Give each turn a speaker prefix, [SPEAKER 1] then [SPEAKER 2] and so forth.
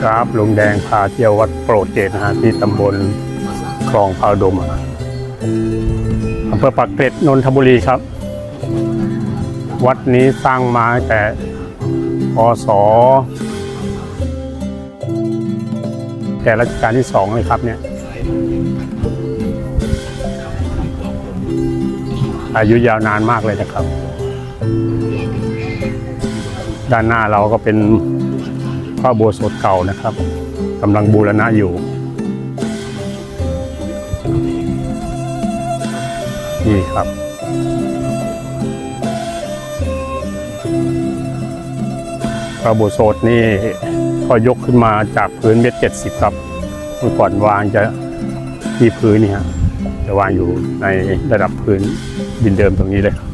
[SPEAKER 1] ครับลุงแดงพาเที่ยววัดโปรดเจดนะฮะที่ตำบลคลองพาวดมอะอำเภอปากเกร็ดนนทบุรีครับ วัดนี้สร้างมาแต่พศแต่รัชกาลที่สองเลยครับเนี่ย อายุยาวนานมากเลยนะครับ ด้านหน้าเราก็เป็น พระโบสถเก่านะครับกำลังบูรณะอยู่นี่ครับ พระโบสถนี่ก็ยกขึ้นมาจากพื้นเมตรเจ็ดสิบครับเมื่อก่อนวางจะที่พื้นนี่ฮะจะวางอยู่ในระดับพื้นดินเดิมตรงนี้เลยครับ